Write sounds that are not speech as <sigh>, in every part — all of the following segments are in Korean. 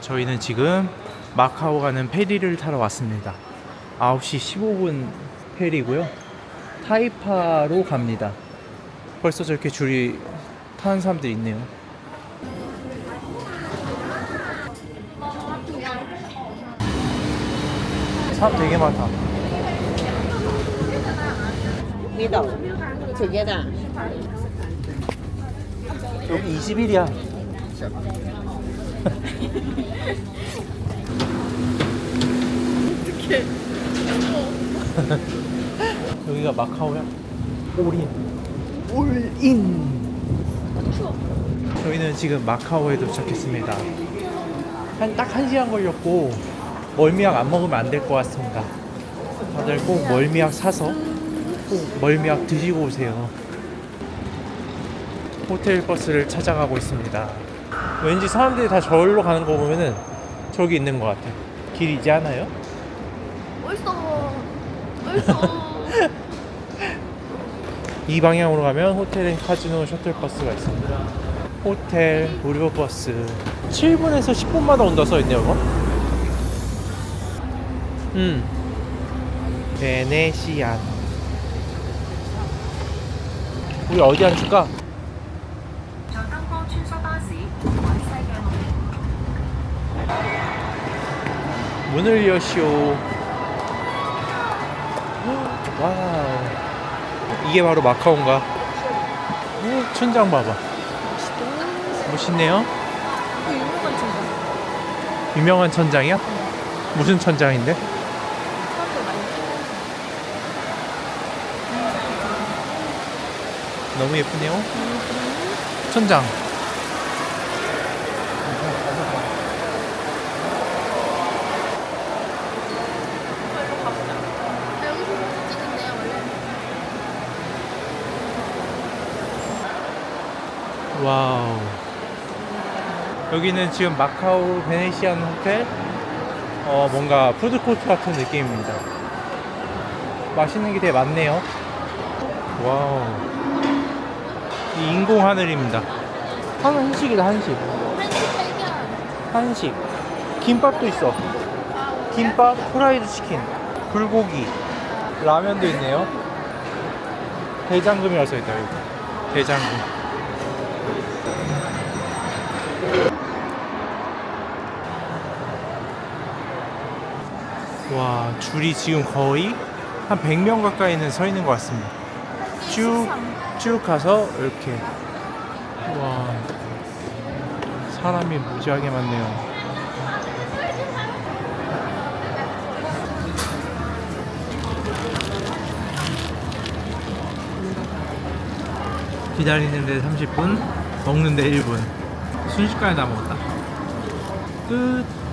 저희는 지금 마카오 가는 페리를 타러 왔습니다. 9시 15분 페리고요. 타이파로 갑니다. 벌써 저렇게 줄이 타는 사람들이 있네요. 사람 되게 많다. 믿어. 저게다. 여기 20일이야. 여기가 마카오야? 올인. 올인. 저희는 지금 마카오에 도착했습니다. 한 딱 한 시간 걸렸고 멀미약 안 먹으면 안 될 것 같습니다. 다들 꼭 멀미약 사서 꼭 멀미약 드시고 오세요. 호텔 버스를 찾아가고 있습니다. 왠지 사람들이 다 저기로 가는 거 보면은 저기 있는 것 같아. 길이지 않아요? 어딨어? 어딨어? <laughs> 이 방향으로 가면 호텔 카지노 셔틀 버스가 있습니다. 호텔 무료 버스 7분에서 10분마다 온다 써 있네요, 이거. 음. 베네시안. 우리 어디 앉을까? 문을 여시오. 와우. 이게 바로 마카오인가? 오, 천장 봐봐. 멋있네요. 유명한 친구. 유명한 천장이야? 무슨 천장인데? 사람들 많이 너무 예쁘네요. 천장. 아, 여기서 사진 찍은데요, 원래? 와우. 여기는 지금 마카오 베네시안 호텔 어 뭔가 푸드코트 같은 느낌입니다. 맛있는 게 되게 많네요. 와우. 이 인공 하늘입니다. 하늘 한식이다 한식. 한식. 김밥도 있어. 김밥, 프라이드 치킨, 불고기, 라면도 있네요. 대장금이라고 써있다 여기. 대장금. 와 줄이 지금 거의 한 100명 가까이는 서 있는 것 같습니다. 쭉, 쭉 가서 이렇게 와 사람이 무지하게 많네요. 기다리는데 30분, 먹는데 1분. 순식간에 다 먹었다. 끝.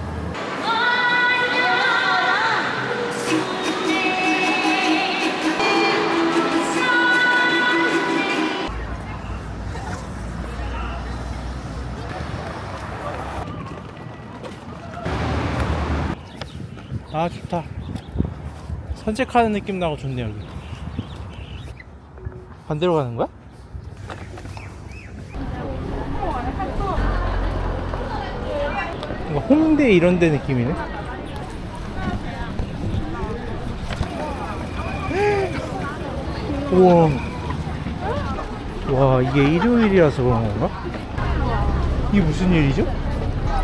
아 좋다 산책하는 느낌 나고 좋네요 여기 반대로 가는 거야? 홍대 이런 데 느낌이네 우와 와 이게 일요일이라서 그런 건가? 이게 무슨 일이죠?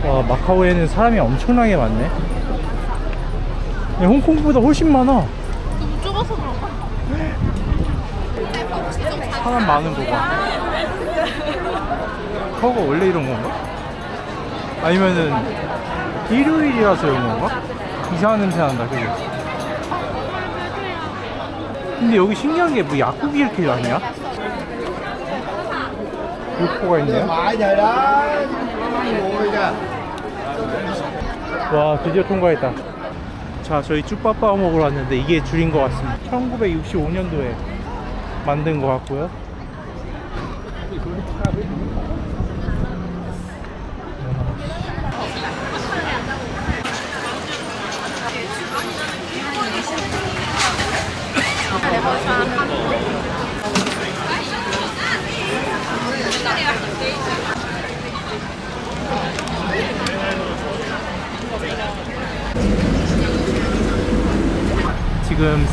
와 마카오에는 사람이 엄청나게 많네 야, 홍콩보다 훨씬 많아 너무 좁아서 그런가? 사람 많은 거 봐. 커가 원래 이런 건가? 아니면은 일요일이라서 이런 건가? 이상한 냄새 난다, 그지? 근데 여기 신기한 게 뭐 약국이 이렇게 많냐? 육포가 있네요. 와 드디어 통과했다 자 저희 쭈빠빠 먹으러 왔는데 이게 줄인 것 같습니다. 1965년도에 만든 것 같고요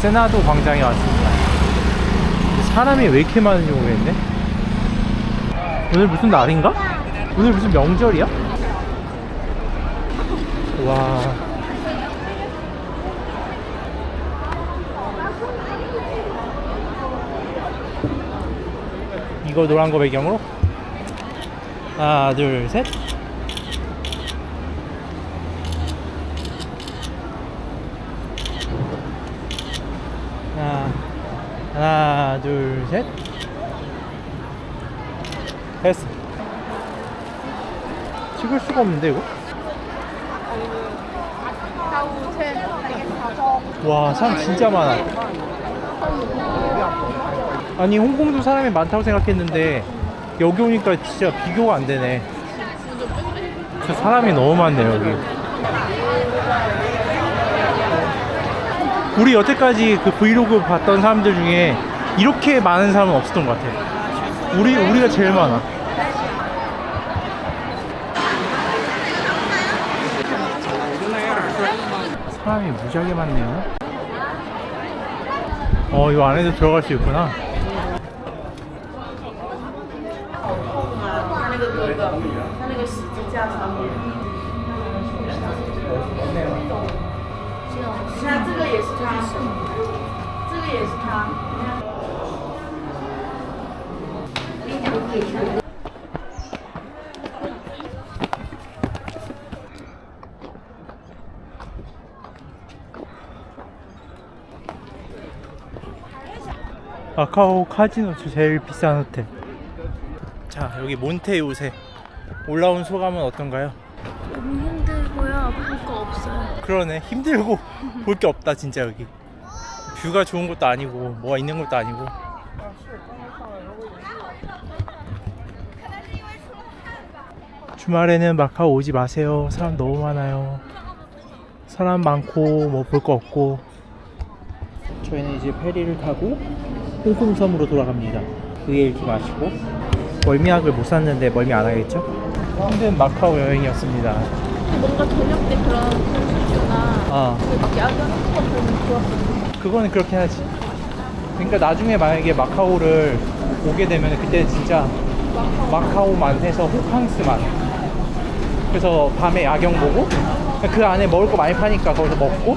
세나도 광장에 왔습니다. 사람이 왜 이렇게 많은지 모르겠네. 오늘 무슨 날인가? 오늘 무슨 명절이야? 와. 이거 노란 거 배경으로? 하나, 둘, 셋. 하나, 하나, 둘, 셋. 됐어. 찍을 수가 없는데, 이거? 와, 사람 진짜 많아. 아니, 홍콩도 사람이 많다고 생각했는데, 여기 오니까 진짜 비교가 안 되네. 진짜 사람이 너무 많네요, 여기. 우리 여태까지 그 브이로그 봤던 사람들 중에 이렇게 많은 사람은 없었던 것 같아. 우리, 우리가 제일 많아. 사람이 무지하게 많네요. 어, 이 안에도 들어갈 수 있구나. 마카오 카지노 제일 비싼 호텔. 자, 여기 몬테 요새 올라온 소감은 어떤가요? 너무 힘들고요. 볼 거 없어요. 그러네 힘들고 볼 게 없다 진짜 여기 뷰가 좋은 것도 아니고 뭐가 있는 것도 아니고 주말에는 마카오 오지 마세요. 사람 너무 많아요. 사람 많고 뭐 볼 거 없고. 저희는 이제 페리를 타고 홍콩섬으로 돌아갑니다. VLT 마시고. 멀미약을 못 샀는데 멀미 안 하겠죠? 힘든 마카오 여행이었습니다. 뭔가 저녁 때 그런 콘서트나 아. 그거 보면 좋았어요. 그거는 그렇게 하지. 그러니까 나중에 만약에 마카오를 오게 되면 그때 진짜 마카오만 해서 호캉스만. 그래서 밤에 야경 보고 그 안에 먹을 거 많이 파니까 거기서 먹고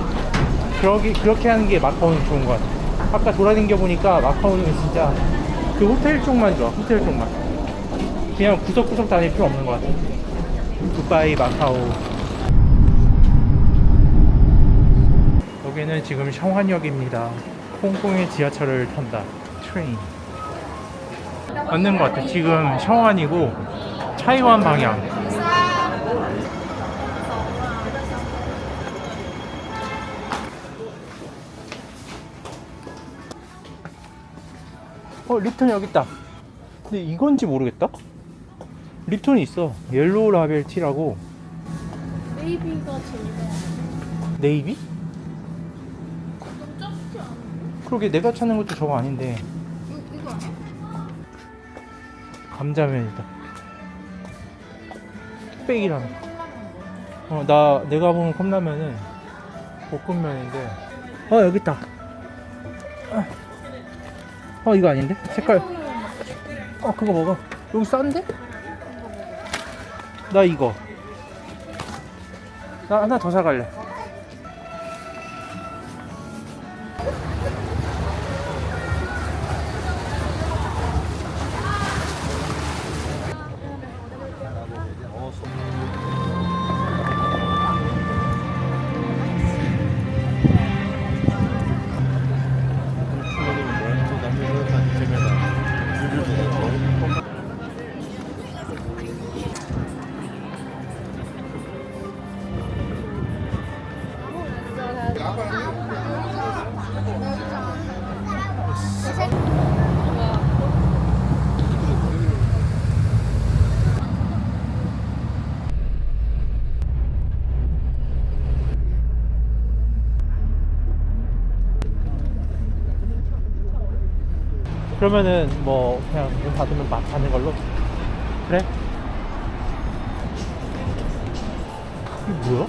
그러기 그렇게 하는 게 마카오는 좋은 것 같아. 아까 돌아다녀 보니까 마카오는 진짜 그 호텔 쪽만 좋아. 호텔 쪽만. 그냥 구석구석 다닐 필요 없는 것 같아. 굿바이 마카오. 여기는 지금 샹환역입니다. 홍콩의 지하철을 탄다. 트레인. 맞는 것 같아. 지금 샹환이고 차이완 방향. 어, 립톤 여기 있다. 근데 이건지 모르겠다. 립톤이 있어. 옐로우 라벨 티라고. 베이비가 제일. 네이비? 그러게 내가 찾는 것도 저거 아닌데 감자면이다. 뚝배기라는 어나 내가 보는 컵라면은 볶음면인데. 어 여기 있다. 어 이거 아닌데? 색깔. 어 그거 먹어. 여기 싼데? 나 이거. 나 하나 더 사갈래 그러면은 뭐 그냥 문 닫으면 막 가는 걸로 그래? 이게 뭐야?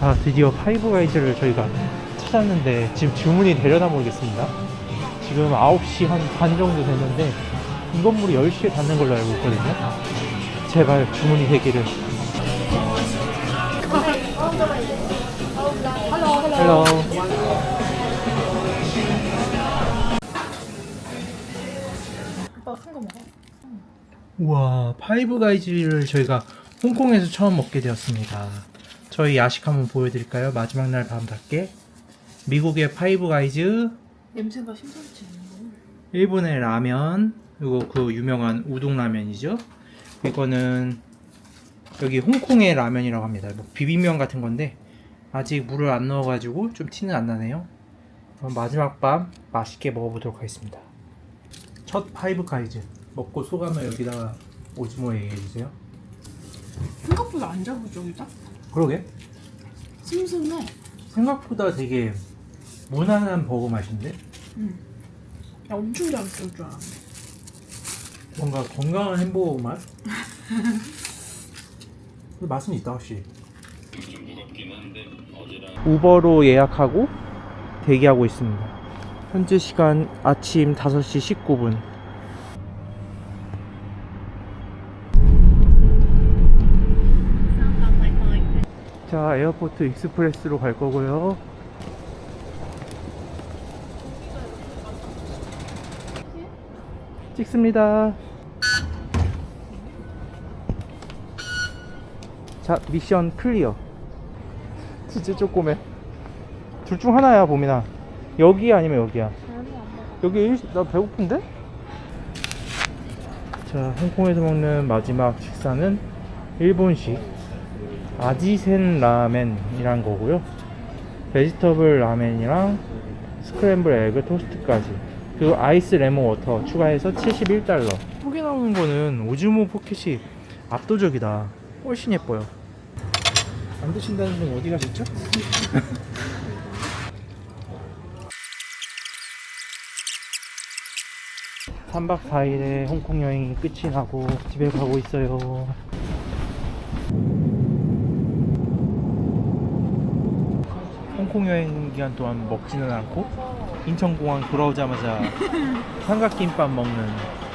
아 드디어 파이브 가이즈를 저희가 찾았는데 지금 주문이 되려나 모르겠습니다 지금 9시 한 반 정도 됐는데 이 건물이 10시에 닫는 걸로 알고 있거든요 제발 주문이 되기를 헬로. 오빠 큰거 먹어. 우와, 파이브 가이즈를 저희가 홍콩에서 처음 먹게 되었습니다. 저희 야식 한번 보여드릴까요? 마지막 날 밤답게. 미국의 파이브 가이즈, 냄새가 심상치 않은 일본의 라면, 그리고 그 유명한 우동 라면이죠. 이거는 여기 홍콩의 라면이라고 합니다. 뭐 비빔면 같은 건데 아직 물을 안 넣어가지고 좀 티는 안 나네요. 그럼 마지막 밤 맛있게 먹어보도록 하겠습니다. 첫 파이브 가이즈 먹고 소감을 여기다가 오즈모 얘기해주세요. 생각보다 안 자극적이다. 그러게 슴슴해. 생각보다 되게 무난한 버거 맛인데 응. 야 엄청 자극적일 줄 알았네. 뭔가 건강한 햄버거 맛? <laughs> 근데 맛은 있다 확실히 우버로 예약하고 대기하고 있습니다. 현재 시간 아침 5시 19분. 자 에어포트 익스프레스로 갈 거고요. 찍습니다. 자 미션 클리어 진짜 조그매. 둘 중 하나야 보민아 여기 아니면 여기야? 여기 일, 나 배고픈데? 자 홍콩에서 먹는 마지막 식사는 일본식 아지센 라멘이란 거고요. 베지터블 라멘이랑 스크램블 에그 토스트까지. 그리고 아이스 레몬 워터 추가해서 71달러. 포개 나오는 거는 오즈모 포켓이 압도적이다. 훨씬 예뻐요 안 드신다는 분 어디 가셨죠? <laughs> 삼박사일의 홍콩 여행이 끝이 나고 집에 가고 있어요. 홍콩 여행 기간 동안 먹지는 않고 인천공항 돌아오자마자 <laughs> 삼각김밥 먹는